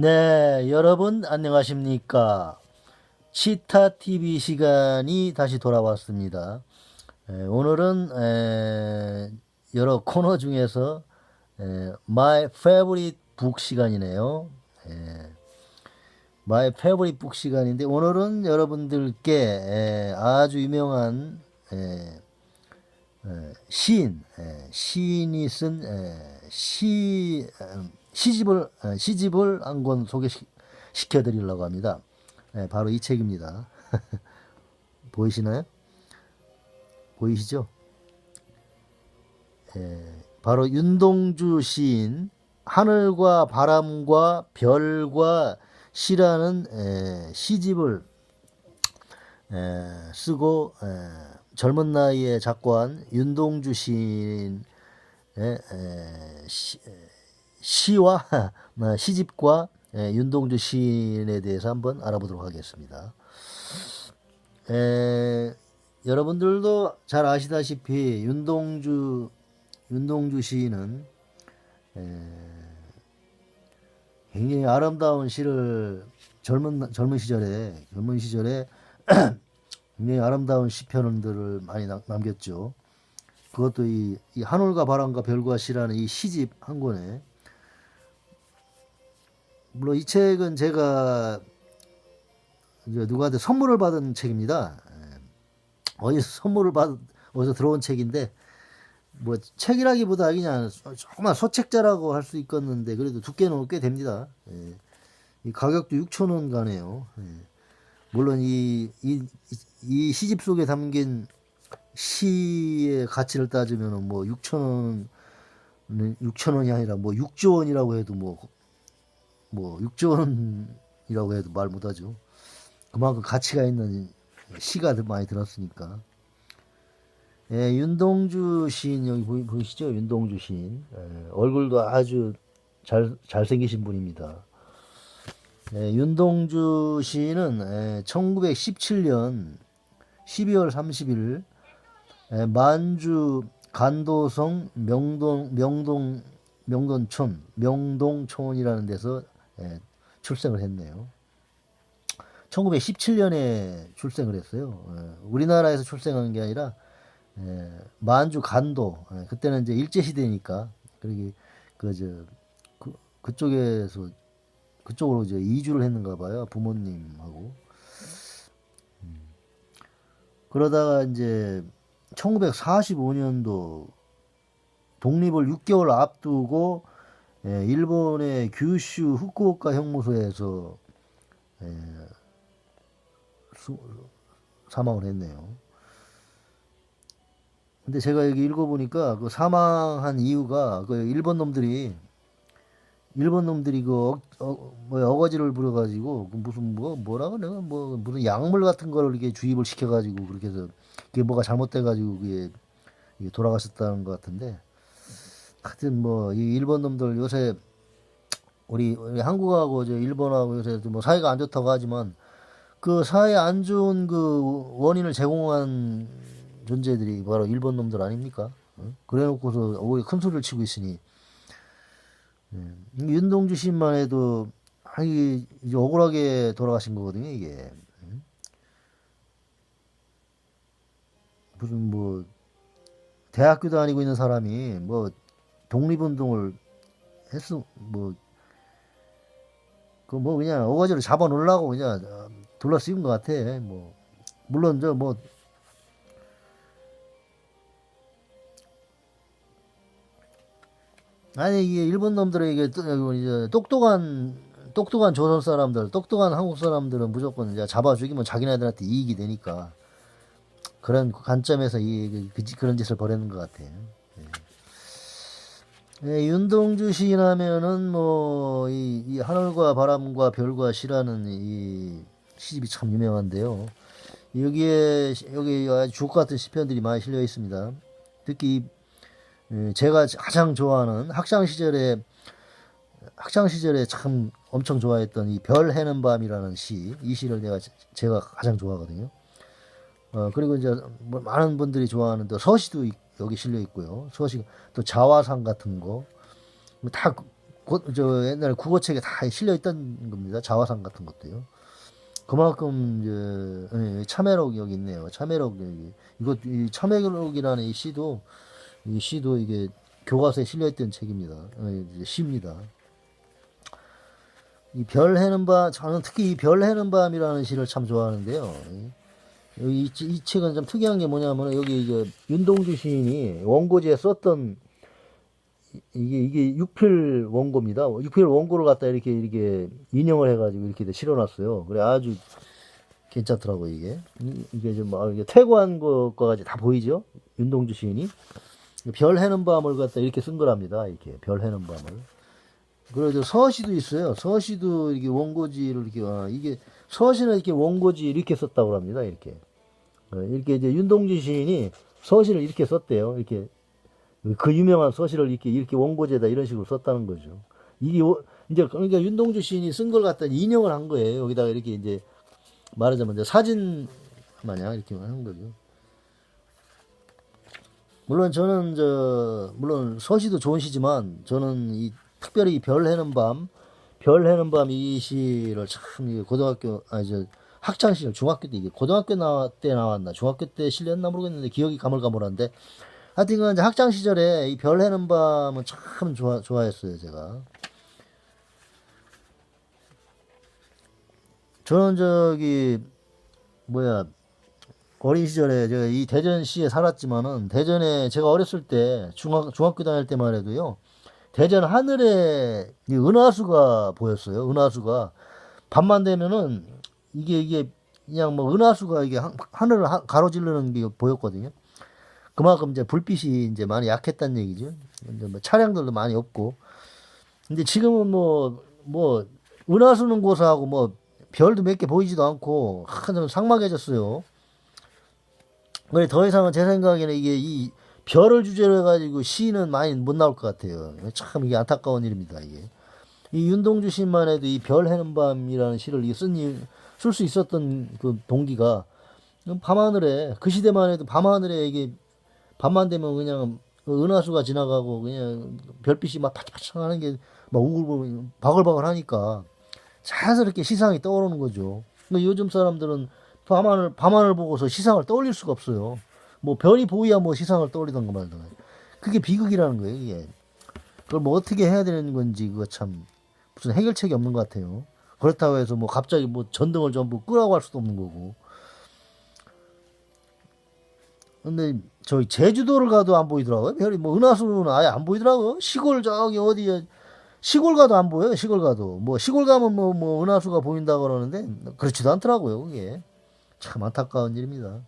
네, 여러분 안녕하십니까? 치타 TV 시간이 다시 돌아왔습니다. 에, 오늘은 에, 여러 코너 중에서 에, My Favorite 시간이네요. 에, My Favorite 시간인데 오늘은 여러분들께 에, 아주 유명한 에, 에, 시인, 에, 시인이 쓴 에, 시 음, 시집을 에, 시집을 한 권 소개시켜 드리려고 합니다. 에, 바로 이 책입니다. 보이시나요? 보이시죠? 에, 바로 윤동주 시인 하늘과 바람과 별과 시라는 에, 시집을 에, 쓰고 에, 젊은 나이에 작고한 윤동주 시인의 에, 시, 에, 시와 뭐, 시집과 에, 윤동주 시인에 대해서 한번 알아보도록 하겠습니다. 에, 여러분들도 잘 아시다시피 윤동주 윤동주 시인은 에, 굉장히 아름다운 시를 젊은 젊은 시절에 젊은 시절에 굉장히 아름다운 시편들을 많이 남- 남겼죠. 그것도 이, 이 하늘과 바람과 별과 시라는 이 시집 한 권에 물론 이 책은 제가 누구한테 선물을 받은 책입니다. 예. 어디서 선물을 받 어디서 들어온 책인데 뭐 책이라기보다 그냥 조그만 소책자라고 할 수 있겠는데 그래도 두께는 꽤 됩니다. 예. 이 가격도 6천 원 가네요. 예. 물론 이, 이, 이 시집 속에 담긴 시의 가치를 따지면 뭐 6천 원, 6천 원이 아니라 뭐 6조 원이라고 해도 뭐, 뭐 6조 원이라고 해도 말 못하죠. 그만큼 가치가 있는 시가 더 많이 들었으니까. 예, 윤동주 시인 여기 보이, 보이 시죠? 윤동주 시인. 예, 얼굴도 아주 잘, 잘생기신 분입니다. 예, 윤동주 시인은 예, 1917년 12월 30일 예, 만주 간도성 명동 명동 명동촌 명동촌이라는 데서 예, 출생을 했네요. 1917년에 출생을 했어요. 예, 우리나라에서 출생한 게 아니라 예, 만주 간도 예, 그때는 이제 일제 시대니까 그러기 그저 그, 그쪽에서 그쪽으로 이제 이주를 했는가 봐요 부모님하고 음. 그러다가 이제 1945년도 독립을 6개월 앞두고 예, 일본의 규슈 후쿠오카 형무소에서 예, 수- 사망을 했네요. 근데 제가 여기 읽어보니까 그 사망한 이유가 그 일본 놈들이 일본 놈들이 그 어, 어, 뭐 어거지를 부려가지고 그 무슨 뭐 뭐라 그래 뭐 무슨 약물 같은 거를 이렇게 주입을 시켜가지고 그렇게 해서 그게 뭐가 잘못돼가지고 그게 돌아가셨다는 것 같은데 하여튼 뭐 이 일본 놈들 요새 우리, 우리 한국하고 저 일본하고 요새 뭐 사이가 안 좋다고 하지만 그 사이에 안 좋은 그 원인을 제공한 존재들이 바로 일본 놈들 아닙니까? 어? 그래놓고서 오히려 큰 소리를 치고 있으니 예. 이 윤동주 씨만 해도 아, 이게 이제 억울하게 돌아가신 거거든요, 이게. 음? 무슨 뭐 대학교 다니고 있는 사람이 뭐 독립운동을 했어 뭐 그 뭐 그냥 어거지로 잡아 놓으려고 그냥 어, 둘러 쓰인 것 같아. 뭐 물론 저뭐 아니 이게 일본 놈들에게 또- 이제 똑똑한 똑똑한 조선 사람들, 똑똑한 한국 사람들은 무조건 이제 잡아 죽이면 자기네들한테 이익이 되니까 그런 관점에서 이 그, 그런 짓을 벌이는 것 같아요. 예, 윤동주 시인 하면은 뭐, 이, 이 하늘과 바람과 별과 시라는 이 시집이 참 유명한데요. 여기에, 여기 주옥 같은 시편들이 많이 실려 있습니다. 특히, 이, 예, 제가 가장 좋아하는 학창 시절에, 학창 시절에 참 엄청 좋아했던 이 별 해는 밤이라는 시, 이 시를 내가, 제- 제가 가장 좋아하거든요. 어, 그리고 이제 뭐 많은 분들이 좋아하는 또 서시도 있- 여기 실려 있고요. 서시 또 자화상 같은 거. 뭐다 고, 저 옛날 국어책에 다 실려 있던 겁니다. 자화상 같은 것도요. 그만큼 이제 예, 참회록 여기 있네요. 참회록 여기 이거 이 참회록이라는 이 시도 이 시도 이게 교과서에 실려 있던 책입니다. 예, 이제 시입니다. 이 별 해는 밤 저는 특히 이 별 해는 밤이라는 시를 참 좋아하는데요. 여기 이, 이 책은 좀 특이한 게 뭐냐면 여기 이제 윤동주 시인이 원고지에 썼던 이- 이게 이게 육필 원고입니다. 육필 원고를 갖다 이렇게 이렇게 인용을 해가지고 이렇게 실어놨어요. 그래 아주 괜찮더라고 이게 이- 이게 좀 아, 이게 퇴고한 것까지 다 보이죠? 윤동주 시인이 별 해는 밤을 갖다 이렇게 쓴 거랍니다. 이렇게 별 해는 밤을. 그리고 서시도 있어요. 서시도 이게 원고지를 이렇게 아, 이게 서시는 이렇게 원고지 이렇게 썼다고 합니다. 이렇게 어, 이렇게 이제 윤동주 시인이 서시를 이렇게 썼대요. 이렇게 그 유명한 서시를 이렇게 이렇게 원고지에다 이런 식으로 썼다는 거죠. 이게 오- 이제 그러니까 윤동주 시인이 쓴 걸 갖다 인용을 한 거예요. 여기다가 이렇게 이제 말하자면 이제 사진 마냥 이렇게 하는 거죠. 물론 저는 저 물론 서시도 좋은 시지만 저는 이 특별히 이별 해는 밤, 별 해는 밤 이 시를 참 고등학교 아니 저 학창 시절 중학교 때 이게 고등학교 나, 때 나왔나? 중학교 때 실렸나 모르겠는데 기억이 가물가물한데. 하여튼 이제 학창 시절에 이 별 해는 밤은 참 좋아 좋아했어요 제가. 저는 저기 뭐야 어린 시절에 제가 이 대전시에 살았지만은 대전에 제가 어렸을 때 중학 중학교 다닐 때만 해도요 대전 하늘에 이 은하수가 보였어요 은하수가. 밤만 되면은 이게 이게 그냥 뭐 은하수가 이게 하- 하늘을 하- 가로지르는 게 보였거든요 그만큼 이제 불빛이 이제 많이 약했다는 얘기죠 이제 뭐 차량들도 많이 없고 근데 지금은 뭐 뭐 은하수는 고사하고 뭐 별도 몇 개 보이지도 않고 한참 삭막해졌어요. 그래 더 이상은 제 생각에는 이게 이 별을 주제로 해가지고 시는 많이 못 나올 것 같아요. 참 이게 안타까운 일입니다. 이게 이 윤동주 시만 해도 이 별 해는 밤이라는 시를 쓸 수 있었던 그 동기가 밤하늘에 그 시대만 해도 밤하늘에 이게 밤만 되면 그냥 그 은하수가 지나가고 그냥 별빛이 막 파짝파짝하는 게 막 우글우글 바글바글 하니까 자연스럽게 시상이 떠오르는 거죠. 근데 요즘 사람들은 밤하늘, 밤하늘 보고서 시상을 떠올릴 수가 없어요. 뭐 별이 보이야 뭐 시상을 떠올리던가 말던가. 그게 비극이라는 거예요, 이게. 그걸 뭐 어떻게 해야 되는 건지 그거 참 무슨 해결책이 없는 것 같아요. 그렇다고 해서 뭐 갑자기 뭐 전등을 전부 끄라고 할 수도 없는 거고. 근데 저희 제주도를 가도 안 보이더라고요. 별이 뭐 은하수는 아예 안 보이더라고요. 시골 저기 어디에 시골 가도 안 보여요. 시골 가도 뭐 시골 가면 뭐 뭐 은하수가 보인다 그러는데 그렇지도 않더라고요. 그게 참 안타까운 일입니다.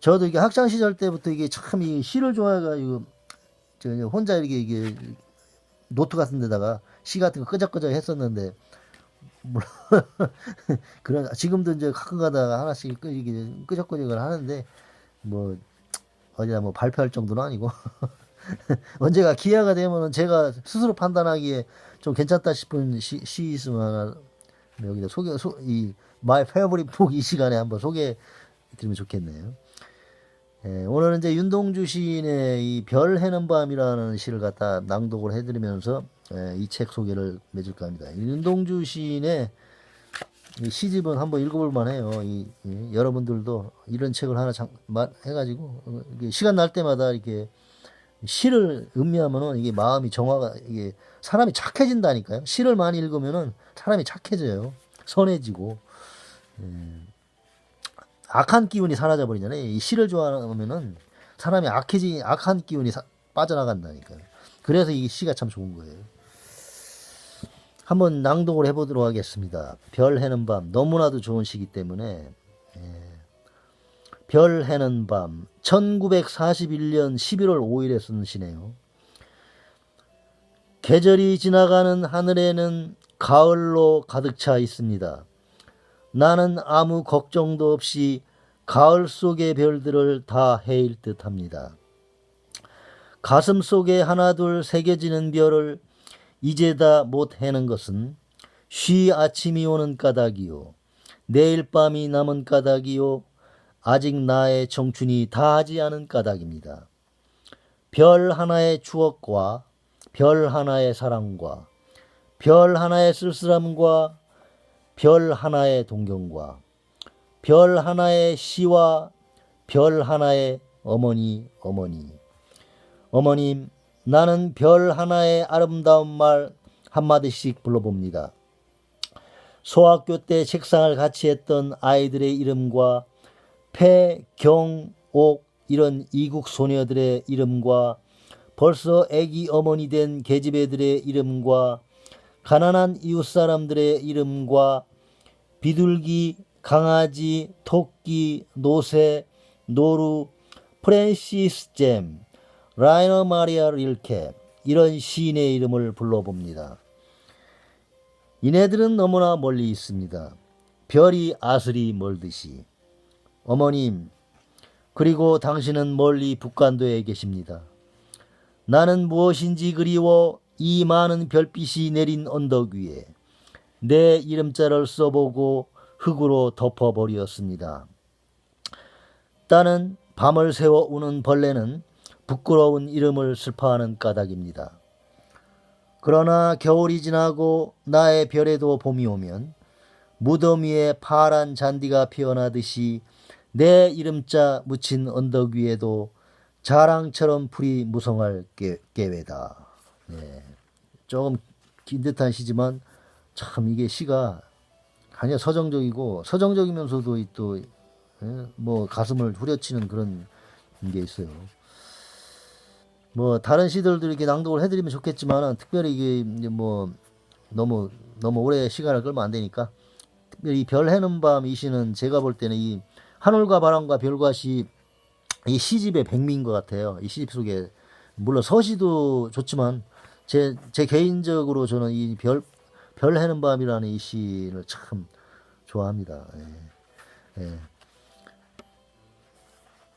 저도 이게 학창 시절 때부터 이게 참 이 시를 좋아해가지고 저 혼자 이렇게 이게 노트 같은 데다가 시 같은 거 끄적끄적 했었는데 물론 그런 지금도 이제 가끔 가다가 하나씩 끄- 이게 끄적끄적을 하는데 뭐 어디다 뭐 발표할 정도는 아니고 언제가 기회가 되면은 제가 스스로 판단하기에 좀 괜찮다 싶은 시, 시 있으면 여기다 소개 소, 이 마이 페어브릿 북이 시간에 한번 소개해 드리면 좋겠네요. 예, 오늘은 이제 윤동주 시인의 이 별 해는 밤이라는 시를 갖다 낭독을 해드리면서 예, 이책 소개를 맺을까 합니다. 이 윤동주 시인의 이 시집은 한번 읽어볼 만해요. 이, 이 여러분들도 이런 책을 하나 장, 마, 해가지고 시간 날 때마다 이렇게 시를 음미하면은 이게 마음이 정화가 이게 사람이 착해진다니까요. 시를 많이 읽으면은 사람이 착해져요. 선해지고 예. 악한 기운이 사라져 버리잖아요. 이 시를 좋아하면은 사람이 악해지 악한 기운이 사- 빠져나간다니까요. 그래서 이 시가 참 좋은 거예요. 한번 낭독을 해보도록 하겠습니다. 별 해는 밤 너무나도 좋은 시기 때문에 예. 별 해는 밤 1941년 11월 5일에 쓴 시네요. 계절이 지나가는 하늘에는 가을로 가득 차 있습니다. 나는 아무 걱정도 없이 가을 속의 별들을 다 헤일 듯 합니다. 가슴 속에 하나둘 새겨지는 별을 이제 다 못 해는 것은 쉬 아침이 오는 까닭이요. 내일 밤이 남은 까닭이요. 아직 나의 청춘이 다하지 않은 까닭입니다. 별 하나의 추억과 별 하나의 사랑과 별 하나의 쓸쓸함과 별 하나의 동경과 별 하나의 시와 별 하나의 어머니 어머니 어머님 나는 별 하나의 아름다운 말 한마디씩 불러봅니다. 소학교 때 책상을 같이 했던 아이들의 이름과 폐, 경, 옥 이런 이국 소녀들의 이름과 벌써 애기 어머니 된 계집애들의 이름과 가난한 이웃 사람들의 이름과 비둘기, 강아지, 토끼, 노새, 노루, 프랜시스 잼, 라이너 마리아 릴케 이런 시인의 이름을 불러봅니다. 이네들은 너무나 멀리 있습니다. 별이 아슬이 멀듯이. 어머님, 그리고 당신은 멀리 북간도에 계십니다. 나는 무엇인지 그리워 이 많은 별빛이 내린 언덕 위에 내 이름자를 써보고 흙으로 덮어버렸습니다. 따는 밤을 새워 우는 벌레는 부끄러운 이름을 슬퍼하는 까닭입니다. 그러나 겨울이 지나고 나의 별에도 봄이 오면 무덤 위에 파란 잔디가 피어나듯이 내 이름자 묻힌 언덕 위에도 자랑처럼 풀이 무성할 게, 계외다. 네. 조금 긴 듯한 시지만 참 이게 시가 아니야 서정적이고 서정적이면서도 또뭐 가슴을 후려치는 그런 게 있어요. 뭐 다른 시들도 이렇게 낭독을 해드리면 좋겠지만 특별히 이게 뭐 너무 너무 오래 시간을 끌면 안 되니까 특별히 별 해는 밤 이 시는 제가 볼 때는 이 하늘과 바람과 별과 시 이 시집의 백미인 것 같아요. 이 시집 속에 물론 서시도 좋지만 제 제 개인적으로 저는 이 별 별 해는 밤이라는 이 시를 참 좋아합니다. 예. 예.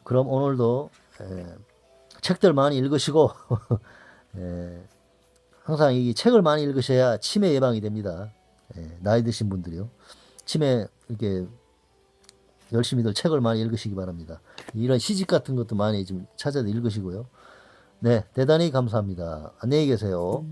그럼 오늘도 예, 책들 많이 읽으시고 예, 항상 이 책을 많이 읽으셔야 치매 예방이 됩니다. 예, 나이 드신 분들이요. 치매 이렇게 열심히들 책을 많이 읽으시기 바랍니다. 이런 시집 같은 것도 많이 좀 찾아서 읽으시고요. 네, 대단히 감사합니다. 안녕히 계세요.